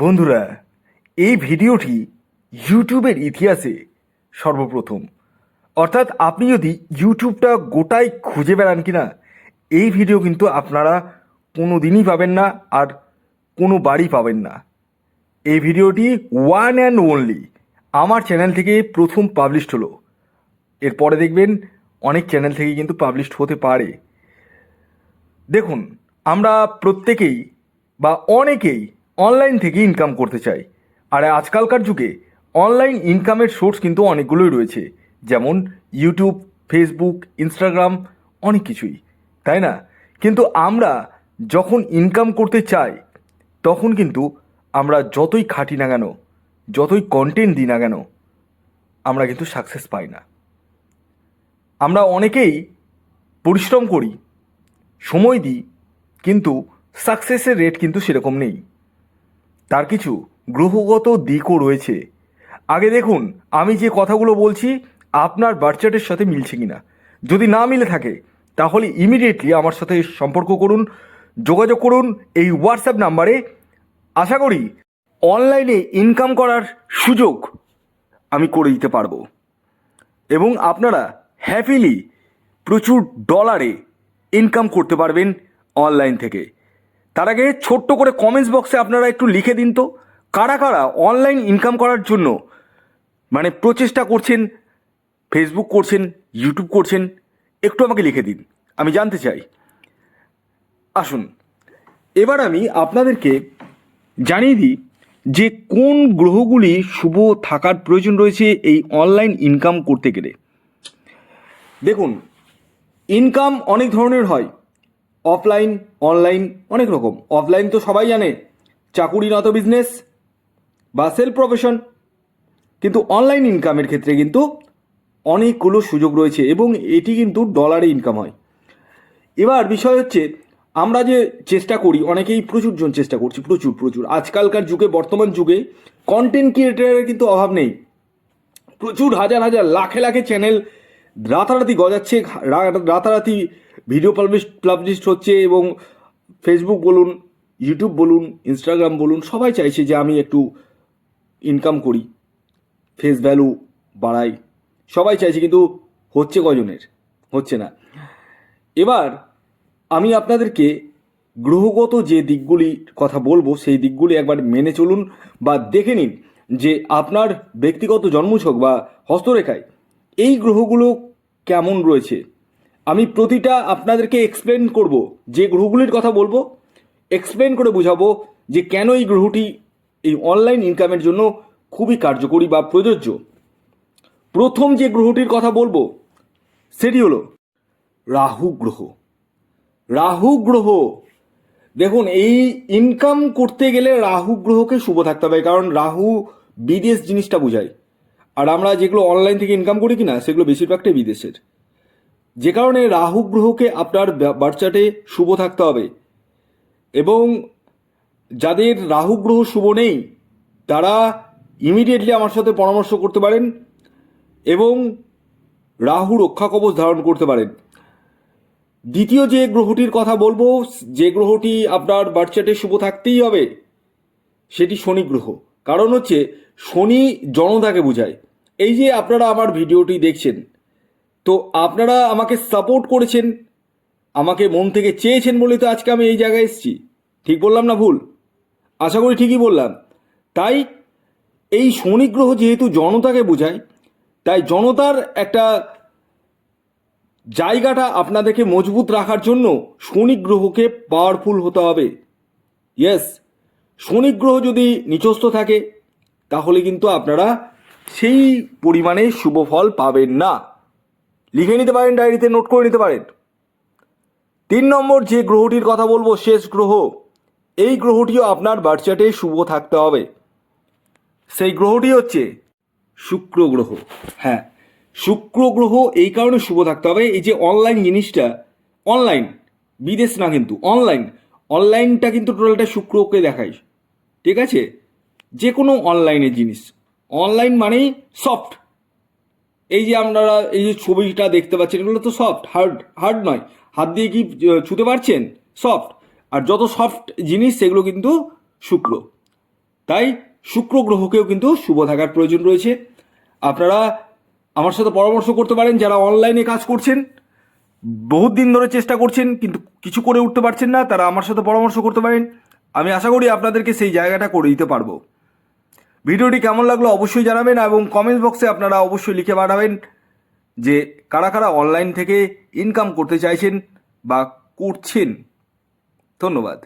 বন্ধুরা, এই ভিডিওটি ইউটিউবের ইতিহাসে সর্বপ্রথম। অর্থাৎ আপনি যদি ইউটিউবটা গোটাই খুঁজে বেড়ান কি না এই ভিডিও কিন্তু আপনারা কোনো দিনই পাবেন না আর কোনো বাড়ি পাবেন না। এই ভিডিওটি ওয়ান অ্যান্ড ওনলি আমার চ্যানেল থেকে প্রথম পাবলিশড হলো। এরপরে দেখবেন অনেক চ্যানেল থেকে কিন্তু পাবলিশড হতে পারে। দেখুন, আমরা প্রত্যেকেই বা অনেকেই অনলাইন থেকে ইনকাম করতে চাই আর আজকালকার যুগে অনলাইন ইনকামের সোর্স কিন্তু অনেকগুলোই রয়েছে। যেমন ইউটিউব ফেসবুক ইনস্টাগ্রাম অনেক কিছুই। তাই না? কিন্তু আমরা যখন ইনকাম করতে চাই, তখন কিন্তু আমরা যতই খাটি না কেন, যতই কন্টেন্ট দিই না কেন, আমরা কিন্তু সাকসেস পাই না। আমরা অনেকেই পরিশ্রম করি, সময় দিই, কিন্তু সাকসেসের রেট কিন্তু সেরকম নেই। তার কিছু গ্রহগত দিকও রয়েছে। আগে দেখুন, আমি যে কথাগুলো বলছি, আপনার বার্থচার্টের সাথে মিলছে কিনা। যদি না মিলে থাকে, তাহলে ইমিডিয়েটলি আমার সাথে সম্পর্ক করুন, যোগাযোগ করুন এই হোয়াটসঅ্যাপ নাম্বারে। আশা করি অনলাইনে ইনকাম করার সুযোগ আমি করে দিতে পারব। এবং আপনারা হ্যাপিলি প্রচুর ডলারে ইনকাম করতে পারবেন অনলাইন থেকে। তার আগে ছোট্ট করে কমেন্টস বক্সে আপনারা একটু লিখে দিন তো, কারা কারা অনলাইন ইনকাম করার জন্য মানে প্রচেষ্টা করছেন ফেসবুক করছেন ইউটিউব করছেন, একটু আমাকে লিখে দিন, আমি জানতে চাই। আসুন, এবার আমি আপনাদেরকে জানিয়ে দিই যে কোন গ্রহগুলি শুভ থাকার প্রয়োজন রয়েছে এই অনলাইন ইনকাম করতে গেলে। দেখুন ইনকাম অনেক ধরনের হয়। অফলাইন অনলাইন অনেক রকম। অফলাইন তো সবাই জানে, চাকুরি নত বিজনেস বা সেলফ প্রফেশন কিন্তু অনলাইন ইনকামের ক্ষেত্রে কিন্তু অনেকগুলো সুযোগ রয়েছে এবং এটি কিন্তু ডলারে ইনকাম হয়। এবার বিষয় হচ্ছে, আমরা যে চেষ্টা করি, অনেকেই প্রচুর জন চেষ্টা করছি, প্রচুর প্রচুর। আজকালকার যুগে, বর্তমান যুগে কন্টেন্ট ক্রিয়েটারের কিন্তু অভাব নেই। প্রচুর হাজার হাজার, লাখে লাখে চ্যানেল রাতারাতি গজাচ্ছে, রাতারাতি ভিডিও পাবলিশ পাবলিশড হচ্ছে এবং ফেসবুক বলুন ইউটিউব বলুন ইনস্টাগ্রাম বলুন, সবাই চাইছে যে আমি একটু ইনকাম করি ফেস ভ্যালু বাড়াই। সবাই চাইছে কিন্তু হচ্ছে কজনের, হচ্ছে না। এবার আমি আপনাদেরকে গ্রহগত যে দিকগুলি কথা বলব, সেই দিকগুলি একবার মেনে চলুন বা দেখে নিন যে আপনার ব্যক্তিগত জন্মছক বা হস্তরেখায় এই গ্রহগুলো কেমন রয়েছে। আমি প্রতিটা আপনাদেরকে এক্সপ্লেন করব, যে গ্রহগুলির কথা বলব এক্সপ্লেন করে বুঝাবো যে কেন এই গ্রহটি এই অনলাইন ইনকামের জন্য খুবই কার্যকরী বা প্রযোজ্য। প্রথম যে গ্রহটির কথা বলব, সেটি হলো রাহু গ্রহ। রাহু গ্রহ, দেখুন, এই ইনকাম করতে গেলে রাহু গ্রহকে শুভ থাকতে হবে, কারণ রাহু বিদেশ জিনিসটা বোঝায়। আর আমরা যেগুলো অনলাইন থেকে ইনকাম করি কিনা, সেগুলো বেশিরভাগটাই বিদেশের। যে কারণে রাহু গ্রহকে আপনার বাচ্চাটে শুভ থাকতে হবে। এবং যাদের রাহু গ্রহ শুভ নেই, তারা ইমিডিয়েটলি আমার সাথে পরামর্শ করতে পারেন এবং রাহু রক্ষা কবচ ধারণ করতে পারেন। দ্বিতীয় যে গ্রহটির কথা বলব, যে গ্রহটি আপনার বাচ্চাটে শুভ থাকতেই হবে, সেটি শনি গ্রহ। কারণ হচ্ছে, শনি জনতাকে বোঝায়। এই যে আপনারা আমার ভিডিওটি দেখছেন তো আপনারা আমাকে সাপোর্ট করেছেন, আমাকে মন থেকে চেয়েছেন বলে তো আজকে আমি এই জায়গায় এসেছি। ঠিক বললাম না ভুল? আশা করি ঠিকই বললাম। তাই এই শনি গ্রহ যেহেতু জনতাকে বোঝায়, তাই জনতার একটা জায়গাটা আপনাদেরকে মজবুত রাখার জন্য শনি গ্রহকে পাওয়ারফুল হতে হবে। ইয়েস শনি গ্রহ যদি নিচস্থ থাকে, তাহলে কিন্তু আপনারা সেই পরিমাণে শুভ ফল পাবেন না। লিখে নিতে পারেন, ডায়েরিতে নোট করে নিতে পারেন। তিন নম্বর যে গ্রহটির কথা বলব, শেষ গ্রহ, এই গ্রহটিও আপনার বার্চাটে শুভ থাকতে হবে। সেই গ্রহটি হচ্ছে শুক্র গ্রহ। হ্যাঁ শুক্র গ্রহ এই কারণে শুভ থাকতে হবে, এই যে অনলাইন জিনিসটা অনলাইন বিদেশ না কিন্তু অনলাইন অনলাইনটা কিন্তু টোটালটা শুক্রকে দেখায়। ঠিক আছে? যে কোনো অনলাইনের জিনিস। অনলাইন মানেই সফট এই যে আপনারা এই যে ছবিটা দেখতে পাচ্ছেন, এগুলো তো সফট হার্ড হার্ড নয়। হাত দিয়ে কি ছুতে পারছেন? সফট আর যত সফট জিনিস, সেগুলো কিন্তু শুক্র। তাই শুক্র গ্রহকেও কিন্তু শুভ থাকার প্রয়োজন রয়েছে। আপনারা আমার সাথে পরামর্শ করতে পারেন, যারা অনলাইনে কাজ করছেন। বহুত দিন ধরে চেষ্টা করছেন, কিন্তু কিছু করে উঠতে পারছেন না, তারা আমার সাথে পরামর্শ করতে পারেন। আমি আশা করি আপনাদেরকে সেই জায়গাটা করে দিতে পারব। ভিডিওটি কেমন লাগল অবশ্যই জানাবেন এবং কমেন্ট বক্সে আপনারা অবশ্যই লিখে পাঠাবেন যে কারা কারা অনলাইন থেকে ইনকাম করতে চাইছেন বা করছেন। ধন্যবাদ।